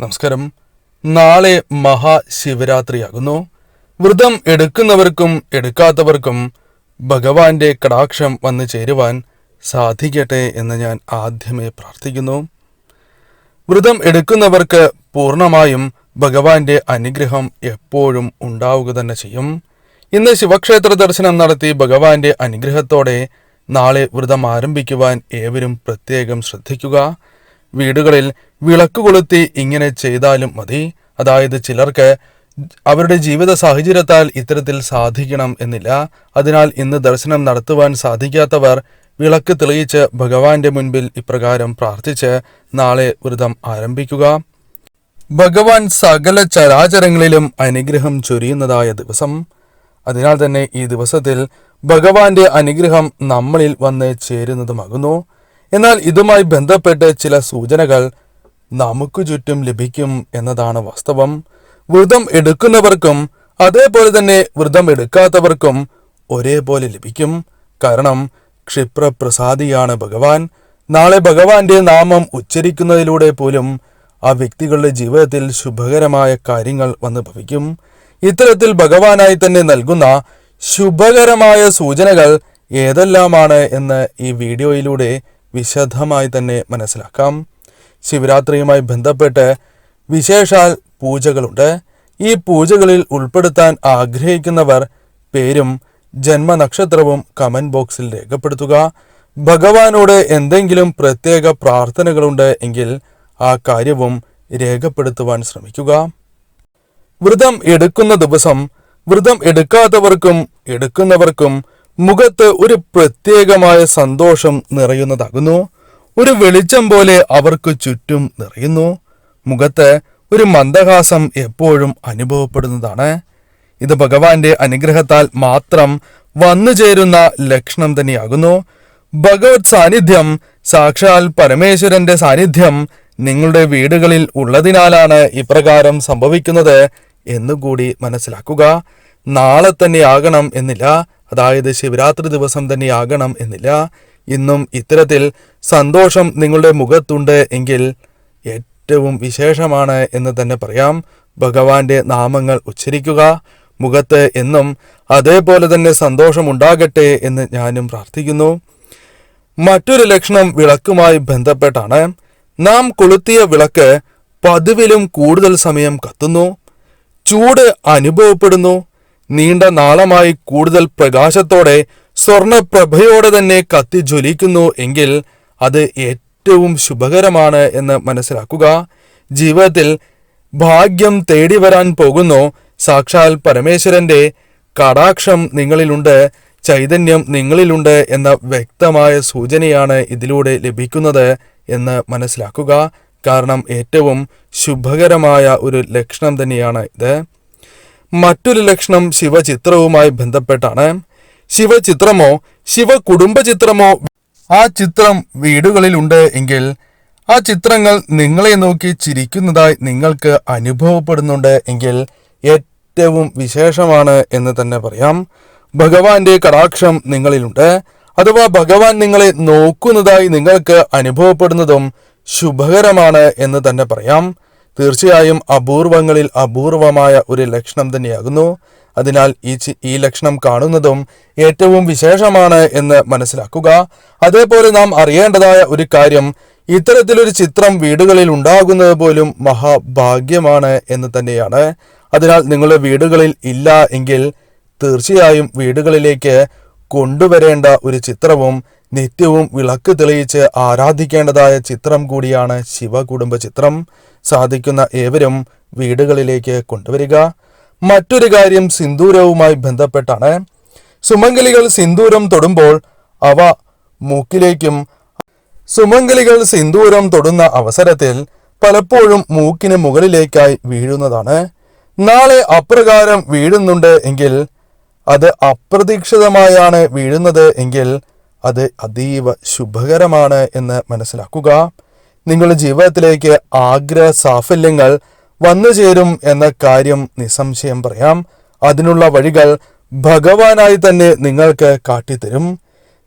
നമസ്കാരം. നാളെ മഹാശിവരാത്രിയാകുന്നു. വ്രതം എടുക്കുന്നവർക്കും എടുക്കാത്തവർക്കും ഭഗവാന്റെ കടാക്ഷം വന്നു ചേരുവാൻ സാധിക്കട്ടെ എന്ന് ഞാൻ ആദ്യമേ പ്രാർത്ഥിക്കുന്നു. വ്രതം എടുക്കുന്നവർക്ക് പൂർണമായും ഭഗവാന്റെ അനുഗ്രഹം എപ്പോഴും ഉണ്ടാവുക തന്നെ ചെയ്യും. ഇന്ന് ശിവക്ഷേത്ര ദർശനം നടത്തി ഭഗവാന്റെ അനുഗ്രഹത്തോടെ നാളെ വ്രതം ആരംഭിക്കുവാൻ ഏവരും പ്രത്യേകം ശ്രദ്ധിക്കുക. വീടുകളിൽ വിളക്ക് കൊളുത്തി ഇങ്ങനെ ചെയ്താലും മതി. അതായത് ചിലർക്ക് അവരുടെ ജീവിത സാഹചര്യത്താൽ ഇത്തരത്തിൽ സാധിക്കണം എന്നില്ല. അതിനാൽ ഇന്ന് ദർശനം നടത്തുവാൻ സാധിക്കാത്തവർ വിളക്ക് തെളിയിച്ച് ഭഗവാന്റെ മുൻപിൽ ഇപ്രകാരം പ്രാർത്ഥിച്ച് നാളെ വ്രതം ആരംഭിക്കുക. ഭഗവാൻ സകല ചരാചരങ്ങളിലും അനുഗ്രഹം ചൊരിയുന്നതായ ദിവസം. അതിനാൽ തന്നെ ഈ ദിവസത്തിൽ ഭഗവാന്റെ അനുഗ്രഹം നമ്മളിൽ വന്ന് ചേരുന്നതുമാകുന്നു. എന്നാൽ ഇതുമായി ബന്ധപ്പെട്ട് ചില സൂചനകൾ നമുക്ക് ചുറ്റും ലഭിക്കും എന്നതാണ് വാസ്തവം. വ്രതം എടുക്കുന്നവർക്കും അതേപോലെ തന്നെ വ്രതം എടുക്കാത്തവർക്കും ഒരേപോലെ ലഭിക്കും. കാരണം ക്ഷിപ്രപ്രസാദിയാണ് ഭഗവാൻ. നാളെ ഭഗവാന്റെ നാമം ഉച്ചരിക്കുന്നതിലൂടെ പോലും ആ വ്യക്തികളുടെ ജീവിതത്തിൽ ശുഭകരമായ കാര്യങ്ങൾ വന്ന് ഭവിക്കും. ഇത്തരത്തിൽ ഭഗവാനായി തന്നെ നൽകുന്ന ശുഭകരമായ സൂചനകൾ ഏതെല്ലാമാണ് എന്ന് ഈ വീഡിയോയിലൂടെ വിശദമായി തന്നെ മനസ്സിലാക്കാം. ശിവരാത്രിയുമായി ബന്ധപ്പെട്ട് വിശേഷാൽ പൂജകളുണ്ട്. ഈ പൂജകളിൽ ഉൾപ്പെടുത്താൻ ആഗ്രഹിക്കുന്നവർ പേരും ജന്മനക്ഷത്രവും കമന്റ് ബോക്സിൽ രേഖപ്പെടുത്തുക. ഭഗവാനോട് എന്തെങ്കിലും പ്രത്യേക പ്രാർത്ഥനകളുണ്ട് എങ്കിൽ ആ കാര്യവും രേഖപ്പെടുത്തുവാൻ ശ്രമിക്കുക. വ്രതം എടുക്കുന്ന ദിവസം വ്രതം എടുക്കാത്തവർക്കും എടുക്കുന്നവർക്കും മുഖത്ത് ഒരു പ്രത്യേകമായ സന്തോഷം നിറയുന്നതാകുന്നു. ഒരു വെളിച്ചം പോലെ അവർക്ക് ചുറ്റും നിറയുന്നു. മുഖത്ത് ഒരു മന്ദഹാസം എപ്പോഴും അനുഭവപ്പെടുന്നതാണ്. ഇത് ഭഗവാന്റെ അനുഗ്രഹത്താൽ മാത്രം വന്നു ചേരുന്ന ലക്ഷണം തന്നെയാകുന്നു. ഭഗവത് സാന്നിധ്യം സാക്ഷാൽ പരമേശ്വരന്റെ സാന്നിധ്യം നിങ്ങളുടെ വീടുകളിൽ ഉള്ളതിനാലാണ് ഇപ്രകാരം സംഭവിക്കുന്നത് എന്നുകൂടി മനസ്സിലാക്കുക. നാളെ തന്നെ ആകണം എന്നില്ല. അതായത് ശിവരാത്രി ദിവസം തന്നെ ആകണം എന്നില്ല. ഇന്നും ഇത്തരത്തിൽ സന്തോഷം നിങ്ങളുടെ മുഖത്തുണ്ട് എങ്കിൽ ഏറ്റവും വിശേഷമാണ് എന്ന് തന്നെ പറയാം. ഭഗവാന്റെ നാമങ്ങൾ ഉച്ചരിക്കുക. മുഖത്ത് എന്നും അതേപോലെ തന്നെ സന്തോഷമുണ്ടാകട്ടെ എന്ന് ഞാനും പ്രാർത്ഥിക്കുന്നു. മറ്റൊരു ലക്ഷണം വിളക്കുമായി ബന്ധപ്പെട്ടാണ്. നാം കൊളുത്തിയ വിളക്ക് പതിവിലും കൂടുതൽ സമയം കത്തുന്നു. ചൂട് അനുഭവപ്പെടുന്നു. നീണ്ട നാളമായി കൂടുതൽ പ്രകാശത്തോടെ സ്വർണപ്രഭയോടെ തന്നെ കത്തിജ്വലിക്കുന്നു എങ്കിൽ അത് ഏറ്റവും ശുഭകരമാണ് എന്ന് മനസ്സിലാക്കുക. ജീവിതത്തിൽ ഭാഗ്യം തേടി വരാൻ പോകുന്നു. സാക്ഷാൽ പരമേശ്വരന്റെ കടാക്ഷം നിങ്ങളിലുണ്ട് ചൈതന്യം നിങ്ങളിലുണ്ട് എന്ന വ്യക്തമായ സൂചനയാണ് ഇതിലൂടെ ലഭിക്കുന്നത് എന്ന് മനസ്സിലാക്കുക. കാരണം ഏറ്റവും ശുഭകരമായ ഒരു ലക്ഷണം തന്നെയാണ് ഇത്. മറ്റൊരു ലക്ഷണം ശിവചിത്രവുമായി ബന്ധപ്പെട്ടാണ്. ശിവചിത്രമോ ശിവ കുടുംബചിത്രമോ ആ ചിത്രം വീടുകളിലുണ്ട് എങ്കിൽ ആ ചിത്രങ്ങൾ നിങ്ങളെ നോക്കി ചിരിക്കുന്നതായി നിങ്ങൾക്ക് അനുഭവപ്പെടുന്നുണ്ട് എങ്കിൽ ഏറ്റവും വിശേഷമാണ് എന്ന് തന്നെ പറയാം. ഭഗവാന്റെ കടാക്ഷം നിങ്ങളിലുണ്ട്. അഥവാ ഭഗവാൻ നിങ്ങളെ നോക്കുന്നതായി നിങ്ങൾക്ക് അനുഭവപ്പെടുന്നതും ശുഭകരമാണ് എന്ന് തന്നെ പറയാം. തീർച്ചയായും അപൂർവങ്ങളിൽ അപൂർവമായ ഒരു ലക്ഷണം തന്നെയാകുന്നു. അതിനാൽ ഈ ഈ ലക്ഷണം കാണുന്നതും ഏറ്റവും വിശേഷമാണ് എന്ന് മനസ്സിലാക്കുക. അതേപോലെ നാം അറിയേണ്ടതായ ഒരു കാര്യം ഇത്തരത്തിലൊരു ചിത്രം വീടുകളിൽ ഉണ്ടാകുന്നത് പോലും മഹാഭാഗ്യമാണ് എന്ന് തന്നെയാണ്. അതിനാൽ നിങ്ങളുടെ വീടുകളിൽ ഇല്ല എങ്കിൽ തീർച്ചയായും വീടുകളിലേക്ക് കൊണ്ടുവരേണ്ട ഒരു ചിത്രവും നിത്യവും വിളക്ക് തെളിയിച്ച് ആരാധിക്കേണ്ടതായ ചിത്രം കൂടിയാണ് ശിവകുടുംബ ചിത്രം സാധിക്കുന്ന ഏവരും വീടുകളിലേക്ക് കൊണ്ടുവരിക. മറ്റൊരു കാര്യം സിന്ദൂരവുമായി ബന്ധപ്പെട്ടാണ്. സുമംഗലികൾ സിന്ദൂരം തൊടുമ്പോൾ അവ മൂക്കിലേക്കും സുമംഗലികൾ സിന്ദൂരം തൊടുന്ന അവസരത്തിൽ പലപ്പോഴും മൂക്കിന് മുകളിലേക്കായി വീഴുന്നതാണ്. നാളെ അപ്രകാരം വീഴുന്നുണ്ട് എങ്കിൽ അത് അപ്രതീക്ഷിതമായാണ് വീഴുന്നത് എങ്കിൽ അത് അതീവ ശുഭകരമാണ് എന്ന് മനസ്സിലാക്കുക. നിങ്ങളുടെ ജീവിതത്തിലേക്ക് ആഗ്രഹ സാഫല്യങ്ങൾ വന്നു ചേരും എന്ന കാര്യം നിസ്സംശയം പറയാം. അതിനുള്ള വഴികൾ ഭഗവാനായി തന്നെ നിങ്ങൾക്ക് കാട്ടിത്തരും.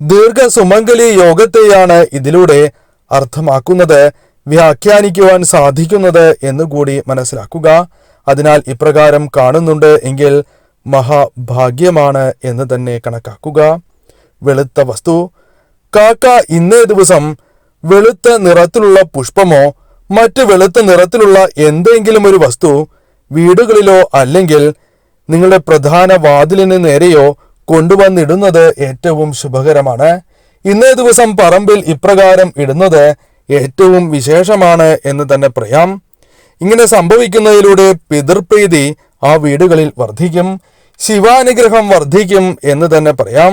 ദീർഘ സുമംഗലി യോഗത്തെയാണ് ഇതിലൂടെ അർത്ഥമാക്കുന്നത് വ്യാഖ്യാനിക്കുവാൻ സാധിക്കുന്നത് എന്നുകൂടി മനസ്സിലാക്കുക. അതിനാൽ ഇപ്രകാരം കാണുന്നുണ്ട് എങ്കിൽ മഹാഭാഗ്യമാണ് എന്ന് തന്നെ കണക്കാക്കുക. വെളുത്ത വസ്തു കാക്ക ഇന്നേ ദിവസം വെളുത്ത നിറത്തിലുള്ള പുഷ്പമോ മറ്റ് വെളുത്ത നിറത്തിലുള്ള എന്തെങ്കിലും ഒരു വസ്തു വീടുകളിലോ അല്ലെങ്കിൽ നിങ്ങളുടെ പ്രധാന വാതിലിന് നേരെയോ കൊണ്ടുവന്നിടുന്നത് ഏറ്റവും ശുഭകരമാണ്. ഇന്നേ ദിവസം പറമ്പിൽ ഇപ്രകാരം ഇടുന്നത് ഏറ്റവും വിശേഷമാണ് എന്ന് തന്നെ പറയാം. ഇങ്ങനെ സംഭവിക്കുന്നതിലൂടെ പിതൃപ്രീതി ആ വീടുകളിൽ വർദ്ധിക്കും ശിവാനുഗ്രഹം വർദ്ധിക്കും എന്ന് തന്നെ പറയാം.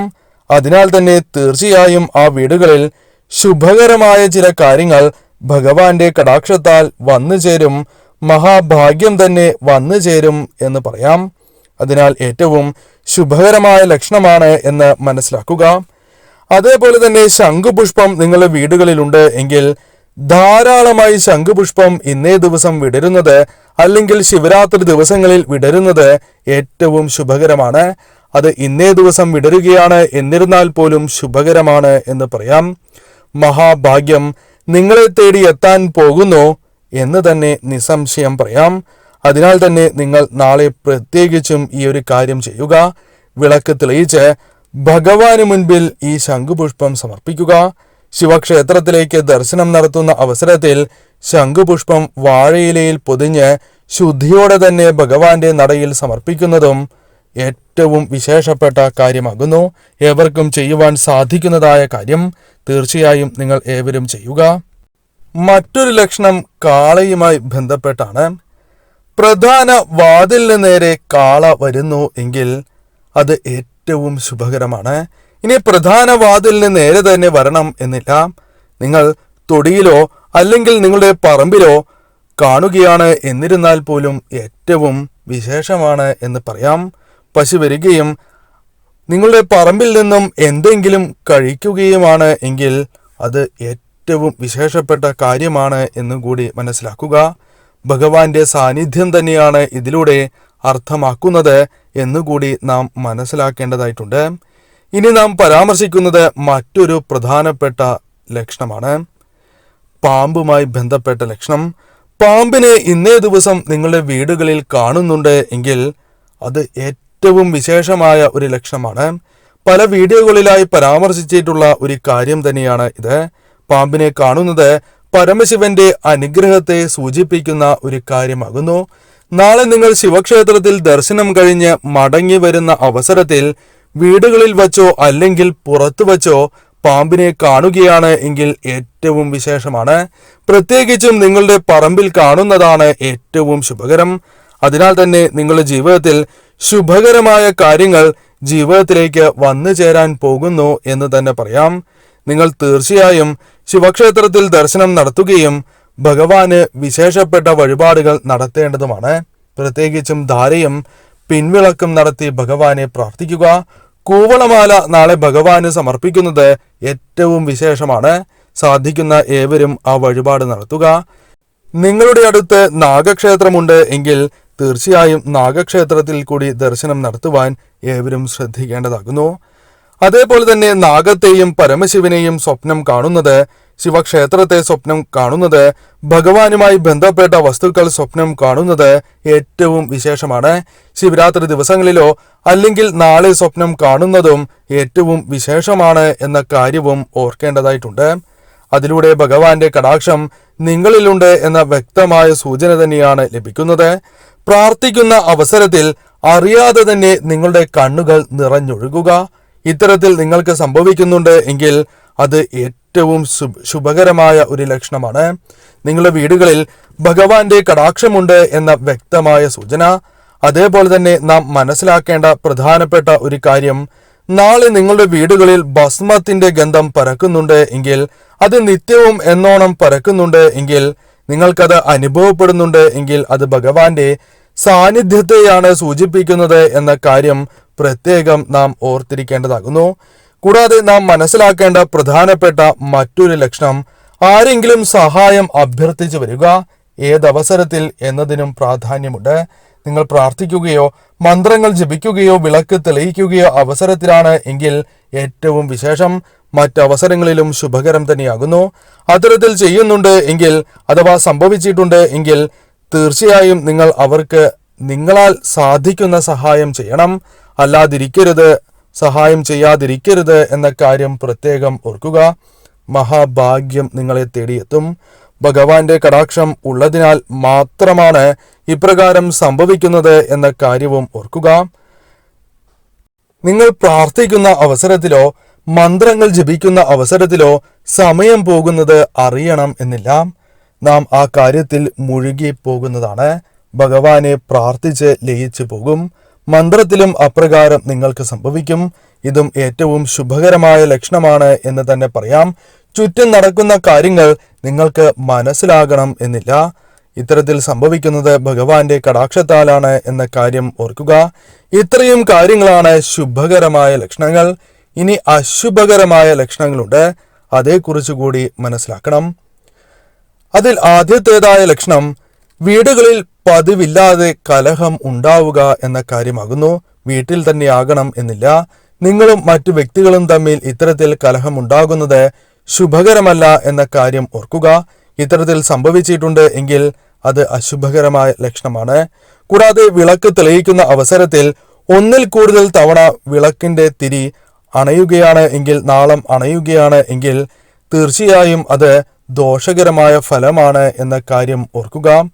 അതിനാൽ തന്നെ തീർച്ചയായും ആ വീടുകളിൽ ശുഭകരമായ ചില കാര്യങ്ങൾ ഭഗവാന്റെ കടാക്ഷത്താൽ വന്നു ചേരും മഹാഭാഗ്യം തന്നെ വന്നു ചേരും എന്ന് പറയാം. അതിനാൽ ഏറ്റവും ശുഭകരമായ ലക്ഷണമാണ് എന്ന് മനസ്സിലാക്കുക. അതേപോലെ തന്നെ ശംഖുപുഷ്പം നിങ്ങളുടെ വീടുകളിലുണ്ട് എങ്കിൽ ധാരാളമായി ശംഖുപുഷ്പം ഇന്നേ ദിവസം വിടരുന്നത് അല്ലെങ്കിൽ ശിവരാത്രി ദിവസങ്ങളിൽ വിടരുന്നത് ഏറ്റവും ശുഭകരമാണ്. അത് ഇന്നേ ദിവസം വിടരുകയാണ് എന്നിരുന്നാൽ പോലും ശുഭകരമാണ് എന്ന് പറയാം. മഹാഭാഗ്യം നിങ്ങളെ തേടി എത്താൻ പോകുന്നു എന്ന് തന്നെ നിസ്സംശയം പറയാം. അതിനാൽ തന്നെ നിങ്ങൾ നാളെ പ്രത്യേകിച്ചും ഈ ഒരു കാര്യം ചെയ്യുക. വിളക്ക് തെളിയിച്ച് ഭഗവാന് മുൻപിൽ ഈ ശംഖുപുഷ്പം സമർപ്പിക്കുക. ശിവക്ഷേത്രത്തിലേക്ക് ദർശനം നടത്തുന്ന അവസരത്തിൽ ശംഖുപുഷ്പം വാഴയിലയിൽ പൊതിഞ്ഞ് ശുദ്ധിയോടെ തന്നെ ഭഗവാന്റെ നടയിൽ സമർപ്പിക്കുന്നതും ഏറ്റവും വിശേഷപ്പെട്ട കാര്യമാകുന്നു. ഏവർക്കും ചെയ്യുവാൻ സാധിക്കുന്നതായ കാര്യം തീർച്ചയായും നിങ്ങൾ ഏവരും ചെയ്യുക. മറ്റൊരു ലക്ഷണം കാളയുമായി ബന്ധപ്പെട്ടാണ്. പ്രധാന വാതിലിന് നേരെ കാള വരുന്നു എങ്കിൽ അത് ഏറ്റവും ശുഭകരമാണ്. ഇനി പ്രധാന വാതിലിന് നേരെ തന്നെ വരണം എന്നില്ല. നിങ്ങൾ തൊടിയിലോ അല്ലെങ്കിൽ നിങ്ങളുടെ പറമ്പിലോ കാണുകയാണ് എന്നിരുന്നാൽ പോലും ഏറ്റവും വിശേഷമാണ് എന്ന് പറയാം. പശു വരികയും നിങ്ങളുടെ പറമ്പിൽ നിന്നും എന്തെങ്കിലും കഴിക്കുകയുമാണ് എങ്കിൽ അത് ഏറ്റവും വിശേഷപ്പെട്ട കാര്യമാണ് എന്നും കൂടി മനസ്സിലാക്കുക. ഭഗവാന്റെ സാന്നിധ്യം തന്നെയാണ് ഇതിലൂടെ അർത്ഥമാക്കുന്നത് എന്നുകൂടി നാം മനസ്സിലാക്കേണ്ടതായിട്ടുണ്ട്. ഇനി നാം പരാമർശിക്കുന്നത് മറ്റൊരു പ്രധാനപ്പെട്ട ലക്ഷണമാണ്. പാമ്പുമായി ബന്ധപ്പെട്ട ലക്ഷണം. പാമ്പിനെ ഇന്നേ ദിവസം നിങ്ങളുടെ വീടുകളിൽ കാണുന്നുണ്ട് എങ്കിൽ അത് ഏറ്റവും വിശേഷമായ ഒരു ലക്ഷണമാണ്. പല വീഡിയോകളിലായി പരാമർശിച്ചിട്ടുള്ള ഒരു കാര്യം തന്നെയാണ് ഇത്. പാമ്പിനെ കാണുന്നത് പരമശിവന്റെ അനുഗ്രഹത്തെ സൂചിപ്പിക്കുന്ന ഒരു കാര്യമാകുന്നു. നാളെ നിങ്ങൾ ശിവക്ഷേത്രത്തിൽ ദർശനം കഴിഞ്ഞ് മടങ്ങി വരുന്ന അവസരത്തിൽ വീടുകളിൽ വച്ചോ അല്ലെങ്കിൽ പുറത്തു വച്ചോ പാമ്പിനെ കാണുകയാണ് എങ്കിൽ ഏറ്റവും വിശേഷമാണ്. പ്രത്യേകിച്ചും നിങ്ങളുടെ പറമ്പിൽ കാണുന്നതാണ് ഏറ്റവും ശുഭകരം. അതിനാൽ തന്നെ നിങ്ങളുടെ ജീവിതത്തിൽ ശുഭകരമായ കാര്യങ്ങൾ ജീവിതത്തിലേക്ക് വന്നു ചേരാൻ പോകുന്നു എന്ന് തന്നെ പറയാം. നിങ്ങൾ തീർച്ചയായും ശിവക്ഷേത്രത്തിൽ ദർശനം നടത്തുകയും ഭഗവാന് വിശേഷപ്പെട്ട വഴിപാടുകൾ നടത്തേണ്ടതുമാണ്. പ്രത്യേകിച്ചും ധാരയും പിൻവിളക്കും നടത്തി ഭഗവാനെ പ്രാർത്ഥിക്കുക. കൂവളമാല നാളെ ഭഗവാന് സമർപ്പിക്കുന്നത് ഏറ്റവും വിശേഷമാണ്. സാധിക്കുന്ന ഏവരും ആ വഴിപാട് നടത്തുക. നിങ്ങളുടെ അടുത്ത് നാഗക്ഷേത്രമുണ്ട് എങ്കിൽ തീർച്ചയായും നാഗക്ഷേത്രത്തിൽ കൂടി ദർശനം നടത്തുവാൻ ഏവരും ശ്രദ്ധിക്കേണ്ടതാകുന്നു. അതേപോലെ തന്നെ നാഗത്തെയും പരമശിവനെയും സ്വപ്നം കാണുന്നത് ശിവക്ഷേത്രത്തെ സ്വപ്നം കാണുന്നത് ഭഗവാനുമായി ബന്ധപ്പെട്ട വസ്തുക്കൾ സ്വപ്നം കാണുന്നത് ഏറ്റവും വിശേഷമാണ്. ശിവരാത്രി ദിവസങ്ങളിലോ അല്ലെങ്കിൽ നാളെ സ്വപ്നം കാണുന്നതും ഏറ്റവും വിശേഷമാണ് എന്ന കാര്യവും ഓർക്കേണ്ടതായിട്ടുണ്ട്. അതിലൂടെ ഭഗവാന്റെ കടാക്ഷം നിങ്ങളിലുണ്ട് എന്ന വ്യക്തമായ സൂചന തന്നെയാണ് ലഭിക്കുന്നത്. പ്രാർത്ഥിക്കുന്ന അവസരത്തിൽ അറിയാതെ തന്നെ നിങ്ങളുടെ കണ്ണുകൾ നിറഞ്ഞൊഴുകുക. ഇത്തരത്തിൽ നിങ്ങൾക്ക് സംഭവിക്കുന്നുണ്ട് എങ്കിൽ അത് ഏറ്റവും ശുഭകരമായ ഒരു ലക്ഷണമാണ്. നിങ്ങളുടെ വീടുകളിൽ ഭഗവാന്റെ കടാക്ഷമുണ്ട് എന്ന വ്യക്തമായ സൂചന. അതേപോലെ തന്നെ നാം മനസ്സിലാക്കേണ്ട പ്രധാനപ്പെട്ട ഒരു കാര്യം നാളെ നിങ്ങളുടെ വീടുകളിൽ ഭസ്മത്തിന്റെ ഗന്ധം പരക്കുന്നുണ്ട് എങ്കിൽ അത് നിത്യവും എന്നോണം പരക്കുന്നുണ്ട് എങ്കിൽ നിങ്ങൾക്കത് അനുഭവപ്പെടുന്നുണ്ട് എങ്കിൽ അത് ഭഗവാന്റെ സാന്നിധ്യത്തെയാണ് സൂചിപ്പിക്കുന്നത് എന്ന കാര്യം പ്രത്യേകം നാം ഓർത്തിരിക്കേണ്ടതാകുന്നു. കൂടാതെ നാം മനസ്സിലാക്കേണ്ട പ്രധാനപ്പെട്ട മറ്റൊരു ലക്ഷണം ആരെങ്കിലും സഹായം അഭ്യർത്ഥിച്ചു വരിക ഏതവസരത്തിൽ എന്നതിനും പ്രാധാന്യമുണ്ട്. നിങ്ങൾ പ്രാർത്ഥിക്കുകയോ മന്ത്രങ്ങൾ ജപിക്കുകയോ വിളക്ക് തെളിയിക്കുകയോ അവസരത്തിലാണ് എങ്കിൽ ഏറ്റവും വിശേഷം മറ്റവസരങ്ങളിലും ശുഭകരം തന്നെയാകുന്നു. അത്തരത്തിൽ ചെയ്യുന്നുണ്ട് എങ്കിൽ അഥവാ സംഭവിച്ചിട്ടുണ്ട് എങ്കിൽ തീർച്ചയായും നിങ്ങൾ അവർക്ക് നിങ്ങളാൽ സാധിക്കുന്ന സഹായം ചെയ്യണം. അല്ലാതിരിക്കരുത് സഹായം ചെയ്യാതിരിക്കരുത് എന്ന കാര്യം പ്രത്യേകം ഓർക്കുക. മഹാഭാഗ്യം നിങ്ങളെ തേടിയെത്തും. ഭഗവാന്റെ കടാക്ഷം ഉള്ളതിനാൽ മാത്രമാണ് ഇപ്രകാരം സംഭവിക്കുന്നത് എന്ന കാര്യവും ഓർക്കുക. നിങ്ങൾ പ്രാർത്ഥിക്കുന്ന അവസരത്തിലോ മന്ത്രങ്ങൾ ജപിക്കുന്ന അവസരത്തിലോ സമയം പോകുന്നത് അറിയണം എന്നില്ല. നാം ആ കാര്യത്തിൽ മുഴുകി പോകുന്നതാണ്. ഭഗവാനെ പ്രാർത്ഥിച്ച് ലയിച്ചു പോകും. മന്ത്രത്തിലും അപ്രകാരം നിങ്ങൾക്ക് സംഭവിക്കും. ഇതും ഏറ്റവും ശുഭകരമായ ലക്ഷണമാണ് എന്ന് തന്നെ പറയാം. ചുറ്റും നടക്കുന്ന കാര്യങ്ങൾ നിങ്ങൾക്ക് മനസ്സിലാകണം എന്നില്ല. ഇത്തരത്തിൽ സംഭവിക്കുന്നത് ഭഗവാന്റെ കടാക്ഷത്താലാണ് എന്ന കാര്യം ഓർക്കുക. ഇത്രയും കാര്യങ്ങളാണ് ശുഭകരമായ ലക്ഷണങ്ങൾ. ഇനി അശുഭകരമായ ലക്ഷണങ്ങളുണ്ട്. അതേക്കുറിച്ച് കൂടി മനസ്സിലാക്കണം. അതിൽ ആദ്യത്തേതായ ലക്ഷണം വീടുകളിൽ പതിവില്ലാതെ കലഹം ഉണ്ടാവുക എന്ന കാര്യമാകുന്നു. വീട്ടിൽ തന്നെ എന്നില്ല. നിങ്ങളും മറ്റു വ്യക്തികളും തമ്മിൽ ഇത്തരത്തിൽ കലഹം ഉണ്ടാകുന്നത് ശുഭകരമല്ല എന്ന കാര്യം ഓർക്കുക. ഇത്തരത്തിൽ സംഭവിച്ചിട്ടുണ്ട് എങ്കിൽ അത് അശുഭകരമായ ലക്ഷണമാണ്. കൂടാതെ വിളക്ക് തെളിയിക്കുന്ന അവസരത്തിൽ ഒന്നിൽ കൂടുതൽ തവണ വിളക്കിന്റെ തിരി അണയുകയാണ് എങ്കിൽ നാളം അണയുകയാണ് എങ്കിൽ തീർച്ചയായും അത് ദോഷകരമായ ഫലമാണ് എന്ന കാര്യം ഓർക്കുക.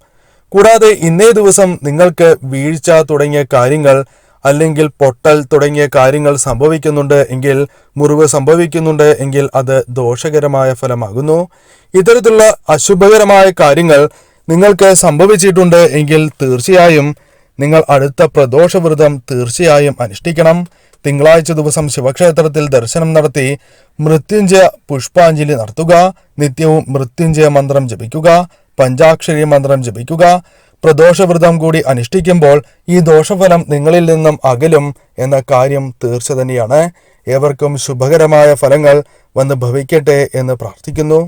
കൂടാതെ ഇന്നേ ദിവസം നിങ്ങൾക്ക് വീഴ്ച തുടങ്ങിയ കാര്യങ്ങൾ അല്ലെങ്കിൽ പൊട്ടൽ തുടങ്ങിയ കാര്യങ്ങൾ സംഭവിക്കുന്നുണ്ട് എങ്കിൽ മുറിവ് സംഭവിക്കുന്നുണ്ട് എങ്കിൽ അത് ദോഷകരമായ ഫലമാകുന്നു. ഇത്തരത്തിലുള്ള അശുഭകരമായ കാര്യങ്ങൾ നിങ്ങൾക്ക് സംഭവിച്ചിട്ടുണ്ട് എങ്കിൽ തീർച്ചയായും നിങ്ങൾ അടുത്ത പ്രദോഷവ്രതം തീർച്ചയായും അനുഷ്ഠിക്കണം. തിങ്കളാഴ്ച ദിവസം ശിവക്ഷേത്രത്തിൽ ദർശനം നടത്തി മൃത്യുഞ്ജയ പുഷ്പാഞ്ജലി നടത്തുക. നിത്യവും മൃത്യുഞ്ജയ മന്ത്രം ജപിക്കുക. പഞ്ചാക്ഷരി മന്ത്രം ജപിക്കുക. പ്രദോഷവ്രതം കൂടി അനുഷ്ഠിക്കുമ്പോൾ ഈ ദോഷഫലം നിങ്ങളിൽ നിന്നും അകലും എന്ന കാര്യം തീർച്ച തന്നെയാണ് ഏവർക്കും ശുഭകരമായ ഫലങ്ങൾ വന്ന് ഭവിക്കട്ടെ എന്ന് പ്രാർത്ഥിക്കുന്നു.